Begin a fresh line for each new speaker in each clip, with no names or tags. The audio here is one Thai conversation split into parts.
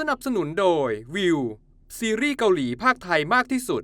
สนับสนุนโดยวิวซีรีส์เกาหลีภาคไทยมากที่สุด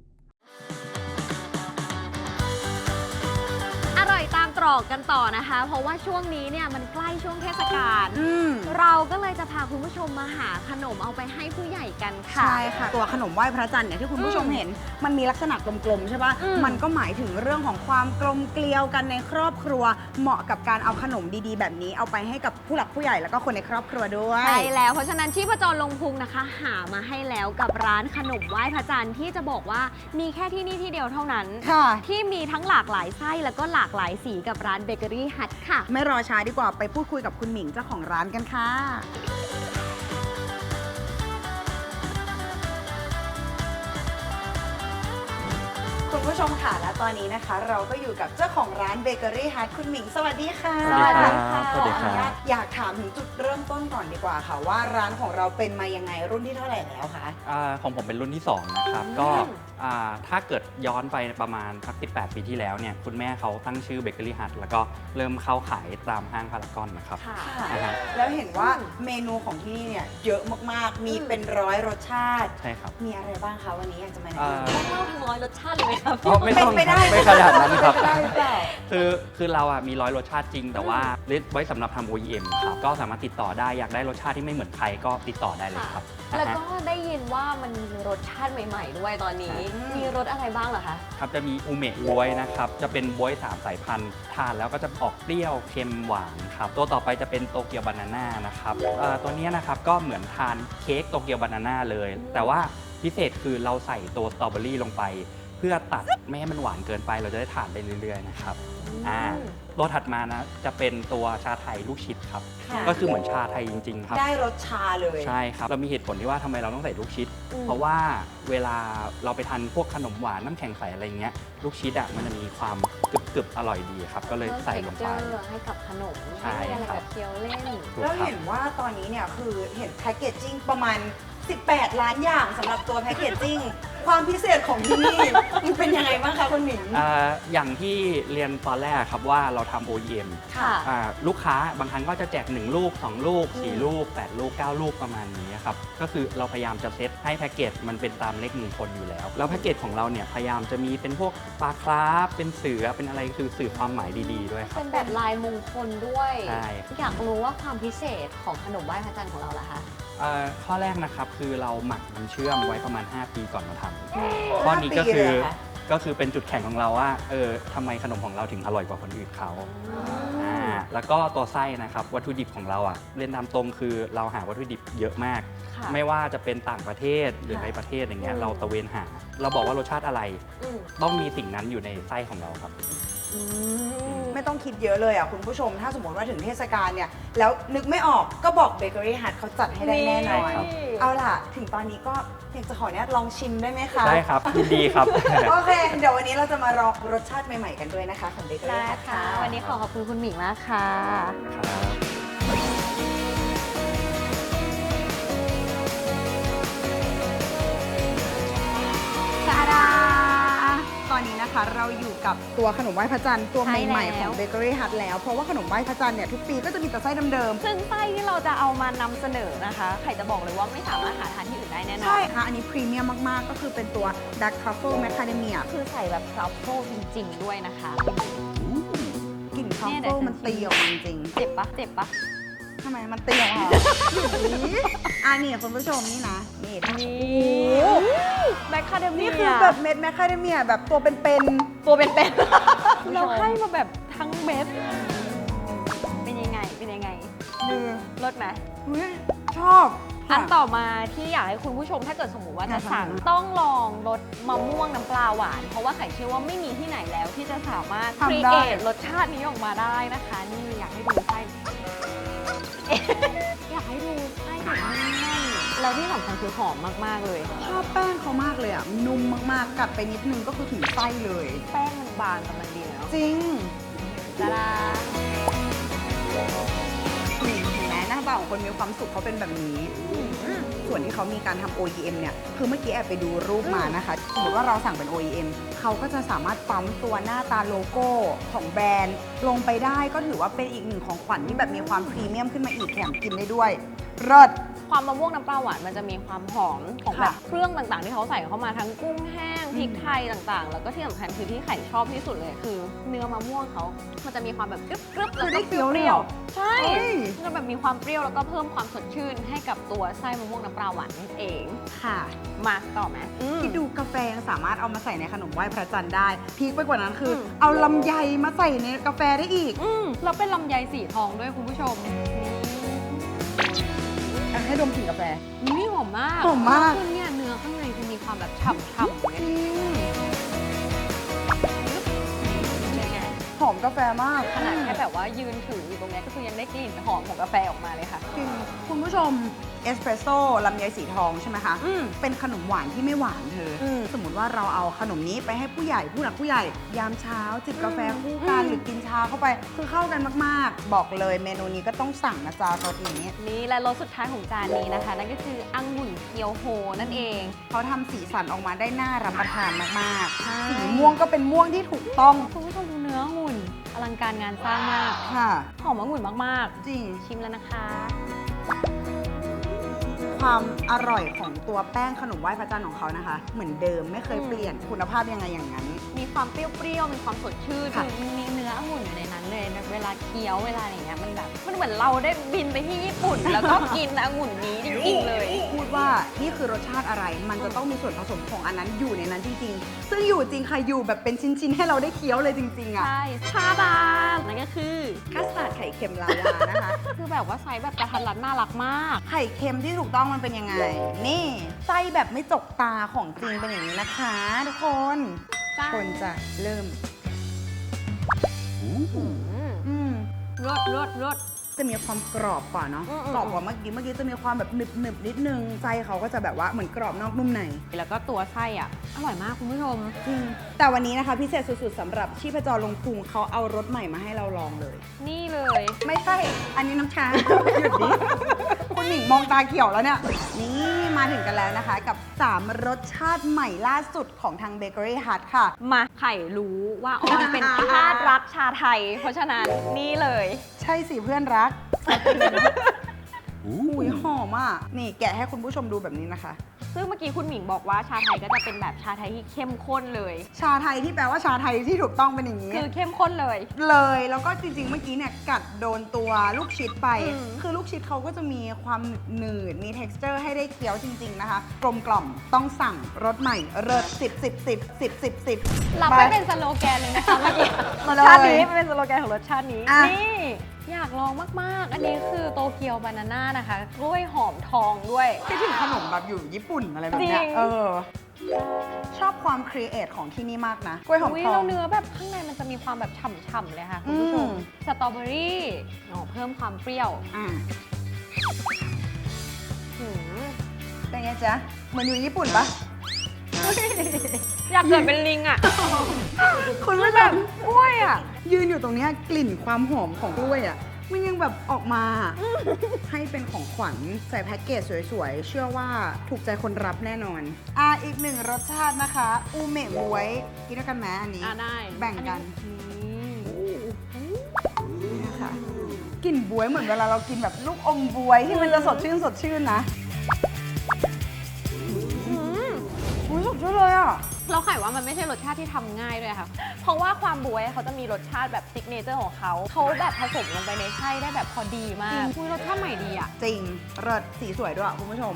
ร่อยตามตรอกกันต่อนะคะ เพราะว่าช่วงนี้เนี่ยมันใกล้ช่วงเทศกาล
อืม
เราก็เลยจะพาคุณผู้ชมมาหาขนมเอาไปให้ผู้ใหญ่กันค่ะ
ใช่ค่ะ ตัวขนมไหว้พระจันทร์เนี่ยที่คุณผู้ชม
อืม
เห็น มันมีลักษณะกลมๆใช่ปะ
อืม
มันก็หมายถึงเรื่องของความกลมเกลียวกันในครอบครัว เหมาะกับการเอาขนมดีๆ แบบนี้ เอาไปให้กับผู้หลักผู้ใหญ่แล้วก็คนในครอบครัวด้วย
ใช่แล้ว เพราะฉะนั้นที่ประจรลงพุงนะคะ หามาให้แล้วกับร้านขนมไหว้พระจันทร์ที่จะบอกว่ามีแค่ที่นี่ที่เดียวเท่านั้น
ค่ะ
ที่มีทั้งหลากหลายไส้แล้วก็หลากหลายสีกับร้านเบเกอรี่ฮัทค่ะ
ไม่รอช้าดีกว่าไปพูดคุยกับคุณหมิงเจ้าของร้านกันค่ะ คุณผู้ชมค่ะและตอนนี้นะคะ เราก็อยู่กับเจ้าของร้านเบเกอรี่ฮัทคุณหมิง สวัสดีค่ะ
สวัสดีครับสวัสดีครับ
ขออนุญาตอยากถามถึงจุดเริ่มต้นก่อนดีกว่าค่ะ ว่าร้านของเราเป็นมายังไงรุ่นที่เท่าไหร่แล้วคะ
อาของผมเป็นรุ่นที่ 2 นะครับ
อืม
ก็อ่าถ้าเกิดย้อนไปประมาณสัก18 ปีที่แล้วเนี่ยคุณแม่เขาตั้งชื่อเบเกอรี่ฮัทแล้วก็เริ่มเข้าขายตามห้างพารากอนนะครับ
ค่ะ
อ่าฮะ
แล้วเห็นว่า
อืม
เมนูของที่นี่เนี่ยเยอะมากๆ มีเป็นร้อยรสชาติ
ใช่ครับ
มีอะไรบ้างคะวันนี้อยากจะมาแนะ
อ่า
นำ
ต้องเล่าทั้งร้อยรสชาติเลยไหมครับ
อ๋อไม่ต้อง
เป็นไปได้
ไม่ขนาดนั้นครับ
เป็นไปได้หรือเปล่า
คือคือเราอะมีร้อยรสชาติจริง แต่ว่าลิสต์ไว้สำหรับทำ OEM ครับก็สามารถติดต่อได้อยากได้รสชาติที่ไม่เหมือนใครก็ติดต่อได้เลยครับ
แล้ว
นะฮะ
ก็ได้ยินว่ามันมีรสชาติใหม่ ๆ ด้วยตอนนี้
อืม
มีรสอะไรบ้างเหรอคะ
ครับจะมีอูเมะบวยนะครับ จะเป็นบวยสามสายพันธุ์ ทานแล้วก็จะออกเปรี้ยวเค็มหวานครับ ตัวต่อไปจะเป็นโตเกียวบานาน่านะครับเอ่อตัวเนี้ยนะครับก็เหมือนทานเค้กโตเกียวบานาน่าเลย แต่ว่าพิเศษคือเราใส่ตัวสตรอเบอรี่ลงไป เพื่อตัดไม่ให้มันหวานเกินไป เราจะได้ทานไปเรื่อยๆนะครับอ่าตัวถัดมานะจะเป็นตัวชาไทยลูกชิดครับ
ค่ะ
ก็คือเหมือนชาไทยจริง ๆ ครับ
ได้รสชาเลย
ใช่ครับ เรามีเหตุผลที่ว่าทำไมเราต้องใส่ลูกชิด
อืม
เพราะว่าเวลาเราไปทานพวกขนมหวานน้ำแข็งใสอะไรเงี้ยลูกชิดอะมันจะมีความกรึบๆอร่อยดีครับ ก็เลยใส่ลงไป
เพิ่ม texture ให้กับขนม
ใช่
ไม่ได้อะไร
ครับ
แบบเคี้ยวเล่น
ถูก
แล้ว
ครับ
เห็นว่าตอนนี้เนี่ยคือเห็นแพคเกจจิ้งประมาณ 18 ล้านอย่างสำหรับตัวแพคเกจจิ้งความพิเศษของที่นี่ มันเป็นยังไงบ้างคะคุณหมิง
อ่าอย่างที่เรียนตอนแรกครับว่าเราทำ OEM
ค่ะ
อ่าลูกค้าบางครั้งก็จะแจก 1 ลูก 2 ลูก
อืม
4ลูก 8 ลูก 9 ลูกประมาณนี้ครับ ก็คือเราพยายามจะเซตให้แพ็กเกจมันเป็นตามเลขมงคลอยู่แล้ว แล้วแพ็กเกจของเราเนี่ยพยายามจะมีเป็นพวกปลาคราฟเป็นเสือเป็นอะไรคือสื่อความหมายดีๆด้วยครับ
เป็นแบบลายมงคลด้วย
ใช่
อยากรู้ว่าความพิเศษของขนมไหว้พระจันทร์ของเราล่ะคะ
เอ่อข้อแรกนะครับคือเราหมักน้ำเชื่อมไว้ประมาณ 5 ปีก่อนมาทำข้อนี้ก็คือ
ปีเลยเหรอคะ
ก็คือเป็นจุดแข็งของเราว่าเออทำไมขนมของเราถึงอร่อยกว่าคนอื่นเขาอ่าแล้วก็ตัวไส้นะครับวัตถุดิบของเราอะเรียนตามตรงคือเราหาวัตถุดิบเยอะมาก
ค่ะ
ไม่ว่าจะเป็นต่างประเทศหรือ
ค่ะ
ในประเทศอย่างเงี้ย
อืม
เราตะเวนหา เราบอกว่ารสชาติอะไร
อืม
ต้องมีสิ่งนั้นอยู่ในไส้ของเราครับ
อืม
ไม่ต้องคิดเยอะเลยอะคุณผู้ชม ถ้าสมมติว่าถึงเทศกาลเนี่ย แล้วนึกไม่ออกก็บอกเบเกอรี่ฮัทเขาจัดให้ได้แน่นอน
ครับ
เอาล่ะ ถึงตอนนี้ก็อยากจะขออนุญาตลองชิมได้ไหมคะ
ได้ครับยินดีครับ
โอเค เดี๋ยววันนี้เราจะมาลองรสชาติใหม่ๆกันด้วยนะคะของเบเกอ
ได้
รี่ฮัท
ค่ะ วันนี้ขอขอบคุณคุณหมิงมากค่ะ
ครับ
อนนี้นะคะ เราอยู่กับตัวขนมไหว้พระจันทร์ตัวใหม่ๆ
ใช่
ข
แล้
อง
ว
เบเกอรี่ฮัทแล้ว เพราะว่าขนมไหว้พระจันทร์เนี่ยทุกปีก็จะมีแต่ไส้เดิม
ซึ่งไส้ที่เราจะเอามานำเสนอนะคะไข่จะบอกเลยว่าไม่สามารถหาทานที่อื่นได้แน่
ๆ
นอ
ใช่
น
ค่ะอันนี้พรีเมียมมากๆ ก็คือเป็นตัว Dark Truffle Macadamia
คือใส่แบบทรัฟเฟิลจริง ๆ ด้วยนะคะ
กลิ่นทรัฟ
เนี่ยเดี๋
เฟิ
ยว
ลมันตีออกมาจริง
เจ็บปะเจ็บปะ
ๆ ทำไมมันตีออกมาเหรออันนี้คุณผู้ชมนี่นะนี่
นี่แบคคาเดเมีย
นี่คือแบบเม็ดแมคคาเดเมียแบบตัวเป็นๆ
ตัวเป็นๆเราให้มาแบบทั้งเม็ด เป็นยังไง เป็นยังไง
ดี
รสไหม
อุ๊ยชอบ
อันต่อมาที่อยากให้คุณผู้ชมถ้าเกิดสมมติว่าจะสั่งต้องลองรสมะม่วงน้ำปลาหวาน เพราะว่าไข่เชื่อว่าไม่มีที่ไหนแล้วที่จะสามารถครีเอทรสชาตินี้ออกมาได้นะคะ นี่อยากให้ดูไส้เอ๊ะอยากให้ดูไส้แบบแน่นๆแล้วที่สำคัญคือหอมมากๆเลย
ชอบแป้งเขามากเลยอะ นุ่มมากๆ กัดไปนิดนึงก็คือถึงไส้เลย
แป้งมันบางกำลังดีเนาะ
จริง
ดาดา
นี่ เห็นไหมหน้าตาของคนมีความสุขเขาเป็นแบบนี้ ส่วนที่เขามีการทำ OEM เนี่ย คือเมื่อกี้แอบไปดูรูปมานะคะ สมมติว่าเราสั่งเป็น OEM เขาก็จะสามารถปั๊มตัวหน้าตาโลโก้ของแบรนด์ ลงไปได้ก็ถือว่าเป็นอีกหนึ่งของขวัญที่แบบมีความพรีเมียมขึ้นมาอีกแถมกินได้ด้วย เลิศ
ความมะม่วงน้ำปลาหวานมันจะมีความหอมของ
ค่ะ
แบบเครื่องต่างๆ ที่เขาใส่เข้ามาทั้งกุ้งแห้งพริกไทยต่างๆ แล้วก็ที่สำคัญคือที่ไข่ชอบที่สุดเลยคือ เนื้อมะม่วงเขา มันจะมีความแบบกรึบกรึบๆแล้ว
คือ
ก็
ได้
เป
เคี้ยวเลย
รี้
เห
ย
ร
ว
อ
ๆใช่
เฮ้ย
มันจะแบบมีความเปรี้ยวแล้วก็เพิ่มความสดชื่นให้กับตัวไส้มะม่วงน้ำปลาหวานนั่นเอง
ค่ะ
มาต่อไหมอืม
คิดดูกาแฟยังสามารถเอามาใส่ในขนมไหว้พระจันทร์ได้พีคไปกว่านั้นคืออ
ม
เอาลำไยมาใส่ในกาแฟได้อีก
อืมแล้วเป็นลำไยสีทองด้วยคุณผู้ชม
อะ ให้ดมกลิ่นกาแฟ
นี่นี่หอมมาก
หอมมาก
คือเนี่ยเนื้อข้างในจะมีความแบบฉ่ำๆเลยเป็นไง
หอมกาแฟมาก
ขนาดแค่แบบว่ายืนถืออยู่ตรงเนี้ยก็คือยังได้กลิ่นหอมของกาแฟออกมาเลยค่ะ
จริงคุณผู้ชม เอสเปรสโซ่ลำไยสีทองใช่ไหมคะ
อืม
เป็นขนมหวานที่ไม่หวานเธออ
ม
สมมติว่าเราเอาขนมนี้ไปให้ผู้ใหญ่ผู้หลักผู้ใหญ่ ยามเช้าจิบกาแฟคู่กัน
อืม
หรือกินชาเข้าไปคือเข้ากันมากๆ บอกเลยเมนูนี้ก็ต้องสั่งนะจ๊ะรสนี้
นี่และรสสุดท้ายของจานนี้นะคะ นั่นก็คือองุ่นเคียวโฮนั่นเอง
เขาทำสีสันออกมาได้น่ารับประทานมาก
ใช่
ๆ สีม่วงก็เป็นม่วงที่ถูกต้อง
คุณผู้ชมดูเนื้อองุ่นอลังการงานสร้างมาก
ค่ะ
หอมองุ่นมาก
จริง
ๆ ชิมแล้วนะคะ
ความอร่อยของตัวแป้งขนมไหว้พระจันทร์ของเขานะคะ เหมือนเดิมไม่เคยเปลี่ยนคุณภาพยังไงอย่างนั้น
มีความเปรี้ยวๆ มีความสดชื่น
ค่ะ
คือมันมีเนื้อองุ่นอยู่ในนั้นเลยเวลาเคี้ยวเวลาอย่างเงี้ยมันแบบมันเหมือนเราได้บินไปที่ญี่ปุ่น แล้วก็กินองุ่นนี้จริงๆเลย
พูดว่านี่คือรสชาติอะไร มันจะต้องมีส่วนผสมของอันนั้นอยู่ในนั้นจริงๆ ซึ่งอยู่จริงค่ะอยู่แบบเป็นชิ้นๆ ให้เราได้เคี้ยวเลยจริงๆอะ
ใช่ชาดานั่นก็คือ
คัสตาร์ดไข่เค็มลาวานะคะ
คือแบบว่าไซส์แบบกระทัดรัดน่ารักมาก
ไข่เค็มที่ถูกต้องมันเป็นยังไง นี่ไส้แบบไม่จกตาของจริงเป็นอย่างนี้นะคะ ทุกคน
จ้า
คนจะเริ่ม
อืม
อืม
รสรสรส
จะมีความกรอบกว่าเนาะ
อืมอืม
กรอบกว่าเมื่อกี้เมื่อกี้จะมีความแบบหนึบหนึบๆนิดนึงไส้เขาก็จะแบบว่าเหมือนกรอบนอกนุ่มใน
แล้วก็ตัวไส้อะ อร่อยมากคุณผู้ชม
จริงแต่วันนี้นะคะพิเศษสุดๆสำหรับชีพจรลงพุงเขาเอารสใหม่มาให้เราลองเลย
นี่เลย
ไม่ใช่ อันนี้น้ำชา หยุดดิคุณหนิงมองตาเขียวแล้วเนี่ย นี่ มาถึงกันแล้วนะคะ กับ 3 รสชาติใหม่ล่าสุดของทางเบเกอรี่ฮัทค่ะ
มาไข่รู้ว่าออนเป็นทาสรักชาไทย เพราะฉะนั้นนี่เลย
ใช่สิเพื่อนรักอุ้ยหอมอะ นี่แกะให้คุณผู้ชมดูแบบนี้นะคะ
ซึ่งเมื่อกี้คุณหมิงบอกว่าชาไทยก็จะเป็นแบบชาไทยที่เข้มข้นเลย
ชาไทยที่แปลว่าชาไทยที่ถูกต้องเป็นอย่างนี้
คือเข้มข้นเลย
เลยแล้วก็จริงๆ เมื่อกี้เนี่ยกัดโดนตัวลูกชิดไป
อืม
คือลูกชิดเขาก็จะมีความหนืดๆมี t e x t อร์ให้ได้เคี้ยวจริง ๆ นะคะ กลมกล่อมต้องสั่งรสใหม่เริศสิบสิบสิบสิบสิบสิบ
รับไปเป็นสโลแกนเลยนะคะเมื่อกี้
มาเลย
ชาตินี้เป็นสโลแกนของรสชาตินี้
อะ
นี่ อยากลองมาก ๆ อันนี้คือโตเกียวบานาน่านะคะกล้วยหอมทองด้วย
คิดถึงขนมแบบอยู่ญี่ปุ่นอะไรแบบเนี้ย
จริง
เออ ชอบความครีเอทของที่นี่มากนะ กล้วยหอม
อุ้ย
ทอ
แล้
ง
วเนื้อแบบข้างในมันจะมีความแบบฉ่ำๆเลยค่ะคุณผู้ชม
อืม
สตรอเบอรี่อ๋อเพิ่มความเปรี้ยว
อะ
หืม
เป็นไงจ๊ะ เหมือนอยู่ญี่ปุ่นปะ
อยากเกิดเป็นลิงอะ
คุณผู้ช
แบ
ม
บกล้วยอะ
ยืนอยู่ตรงเนี้ยกลิ่นความหอมของกล้วยอะ มันยังแบบออกมา ให้เป็นของขวัญใส่แพ็กเกจสวยๆ เชื่อว่าถูกใจคนรับแน่นอน อะอีกหนึ่งรสชาตินะคะ อูเมะบวย กินด้วยกันไหมอันนี้
อ่าได้
แบ่งกัน
นี่
นี่นะคะกลิ่นบวยเหมือนเวลาเรากินแบบลูกอมบวยที่มันจะสดชื่นสดชื่นนะ อะ
เราไข่ว่ามันไม่ใช่รสชาติที่ทำง่ายด้วยค่ะ เพราะว่าความบวยเขาจะมีรสชาติแบบซิกเนเจอร์ของเขาเขาแบบผสมลงไปในไส้ได้แบบพอดีมากอุ้ยรสชาติใหม่ดีอะ
จริงเริศสีสวยด้วยคุณผู้ชม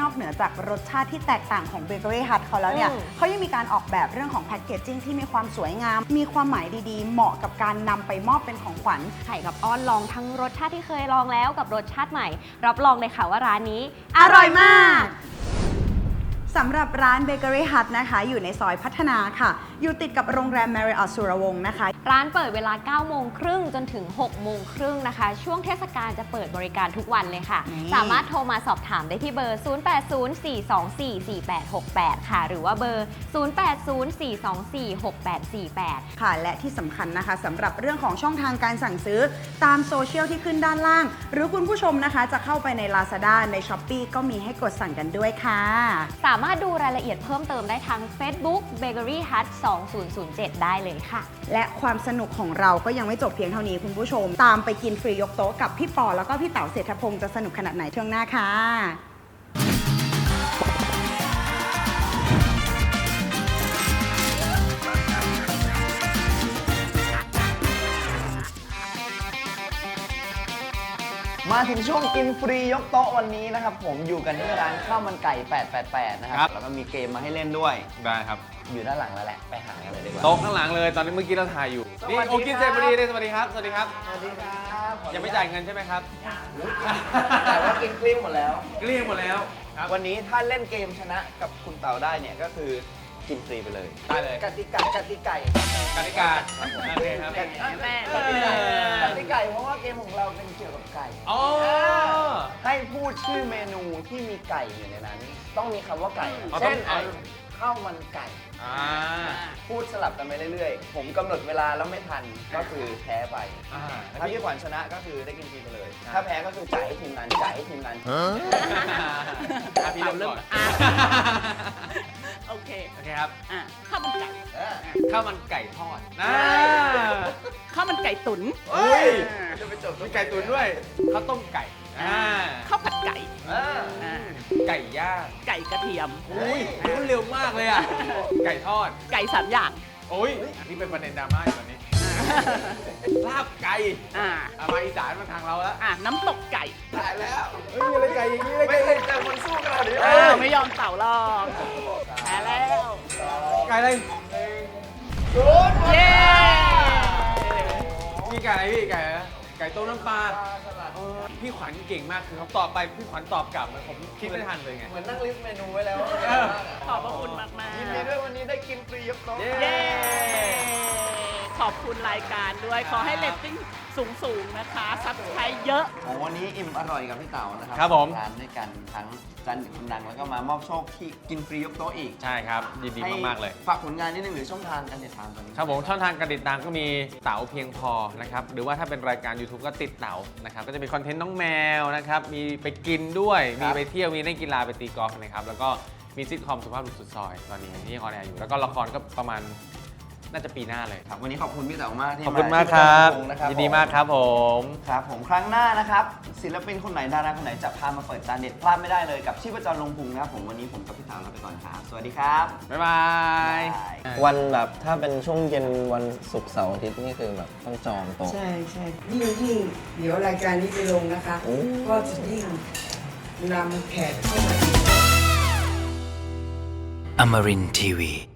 นอกเหนือจากรสชาติที่แตกต่างของเบเกอรี่ฮัทเขาแล้วเนี่ย
อืม
เขายังมีการออกแบบเรื่องของแพคเกจจิ้งที่มีความสวยงาม มีความหมายดีๆ เหมาะกับการนำไปมอบเป็นของขวัญ
ไข่กับอ้อนลองทั้งรสชาติที่เคยลองแล้วกับรสชาติใหม่ รับรองเลยค่ะว่าร้านนี้
อร่อยมาก สำหรับร้านเบเกอรี่ฮัทนะคะ อยู่ในซอยพัฒนาค่ะอยู่ติดกับโรงแรม Marriott สุรวงศ์นะคะ
ร้านเปิดเวลา 9 โมงครึ่งจนถึง 6 โมงครึ่งนะคะ ช่วงเทศกาลจะเปิดบริการทุกวันเลยค่ะ
นี่
สามารถโทรมาสอบถามได้ที่เบอร์ 0804244868 ค่ะ หรือว่าเบอร์ 0804246848
ค่ะ และที่สำคัญนะคะสำหรับเรื่องของช่องทางการสั่งซื้อตามโซเชียลที่ขึ้นด้านล่าง หรือคุณผู้ชมนะคะจะเข้าไปใน Lazada ใน s h อ p e e ก็มีให้กดสั่งกันด้วยค่ะ
สามารถดูรายละเอียดเพิ่มเติมได้ทาง Facebook Bakery Hut 2 2007 ได้เลยค่ะ
และความสนุกของเราก็ยังไม่จบเพียงเท่านี้คุณผู้ชม ตามไปกินฟรียกโต๊ะกับพี่ปอแล้วก็พี่เต๋าเศรษฐพงศ์จะสนุกขนาดไหนช่วงหน้าค่ะ
มาถึงช่วงกินฟรียกโต๊ะวันนี้นะครับผมอยู่กันที่ร้านข้าวมันไก่ 888 นะค
ครั
รับ
บ
แล้วก็มีเกมมาให้เล่นด้วย
ได้ครับ
อยู่ด้านหลังแล้วแหละ ไปหากันเลยดีกว่า
โต๊ะข้างหลังเลยตอนนี้เมื่อกี้เราถ่ายอยู่
สวัสดี
นี่โอกินเซน
ครับ
พอดีเลยสวัสดีครับสวัสดีครับ
สวัสดีครับขออนุญต
ยังไม่จ่ายเงินใช่ไหมครับ
แต่ว่ากินเกลี้ยงหมดแล้ว
เกลี้ยงหมดแล้วครับ
วันนี้ถ้าเล่นเกมชนะกับคุณเต่าได้เนี่ยก็คือ กินฟรีไปเลย
ได้เลย
กติกากติไก่
กติกาโอเคครับ
กติ
แม่
กติไก่กติไก่เพราะว่าเกมของเราเป็นเกี่ยวกับไก่
อ๋อ
ให้พูดชื่อเมนูที่มีไก่อยู่ในนั้น ต้องมีคำว่าไก่
อ๋อต้
เช่
อง
น
เอา
ข้าวมันไก่
อ่า
พูดสลับกันไปเรื่อยๆ ผมกำหนดเวลาแล้วไม่ทันก็คือแพ้ไป
อ่า
ถ้าพี่ขวัญชนะก็คือได้กินฟรีไปเลย ถ้าแพ้ก็คือจ่ายให้ทีมงานจ่ายให้ทีมงาน
อะพี่เริ่มก่อน
โอเค
โอเคครับ
อะข้าวมันไก่
เออ
ข้าวมันไก่ทอดนะ
ข้าวมันไก่ตุ๋น
เฮ้ย
จะไปจบ
มีไก่ตุ๋นด้วยข้าวต้มไก่ อ่า
ข้าวผัดไก่
เออ
อ่า
ไก่ย่าง
ไก่กระเทียม
อุ้ยมันเร็วมากเลยอะ ไก่ทอด
ไก่สามอย่าง
โอ้ยนี่เป็นประเด็นดราม่าอยู่ตอนนี้ ลาบไก่
อ่า
อะมาอีสานมาทางเราแล้ว
อ่าน้ำตกไก่
ตายแล้ว
เฮ้ยมีอะไรไก่อย่างนี้เลย
ไม่เคยเจอคนสู้ขนาดนี้
เออไม่ยอมเต่าหรอกแพ้แล้ว
ไก่อะไร
เย้
มีไก่อะไรพี่ไก่อะไรนะไก่ต้มน้ำปลาเออ พี่ขวัญเก่งมากคือเขาตอบไปพี่ขวัญตอบกลับเลยผมคิดไม่ทันเลยไง
เหมือนนั่งลิสต์เมนูไว้แล้ว
เออ
ขอบพระคุณมากมาก
ยินดีด้วยวันนี้ได้กินฟรียกโต๊ะ
เย้
เย้ ขอบคุณรายการด้วย ขอให้เรตติ้งสูงๆนะคะซับสไครต์เยอะ
โอ้วันนี้อิ่มอร่อยกับพี่เต๋านะครั
ครับผม
ร้านด้วยกันทั้งจันทร์คนดังแล้วก็มามอบโชคที่กินฟรียกโต๊ะอีก
ใช่ครับ ยินดีมากๆเลย
ฝากผลงานนิดนึงหรือช่องทางการติดตามตอนนี้
ครับผมช่องทางการติดตามก็มีเต๋าเพียงพอนะครับหรือว่าถ้าเป็นรายการ YouTube ก็ติดเต๋านะครับก็จะมีคอนเทนต์น้องแมวนะครับมีไปกินด้วยมีไปเที่ยวมีเล่นกีฬาไปตีกอล์ฟนะครับแล้วก็มีซิทคอมสุภาพบุรุษสุดซอยตอนนี้ที่ยังออนแอร์อยู่แล้วก็ละครก็ประมาณ น่าจะปีหน้าเลย
ครับวันนี้ขอบคุณพี่เต๋ามากที่
ขอบคุณมากครับ
ที่มาที่
ยินดีมากครับผม
ครับ ผมครั้งหน้านะครับ ศิลปินคนไหนดาราคนไหนจะพามาเปิดจานเด็ดพลาดไม่ได้เลยกับชีพจรลงพุงนะครับผมวันนี้ผมกับพี่เต๋าลาไปก่อนครับสวัสดีครับ
บ๊ายบาย
วันแบบถ้าเป็นช่วงเย็นวันศุกร์เสาร์อาทิตย์นี่คือแบบต้องจองโต๊ะ
ใช่ใช่ยิ่งยิ่งเดี๋ยวรายการนี้ไปลงนะคะ
โอ้
ก็จะยิ่งนำแขกเข้ามา
Amarin Tiwi.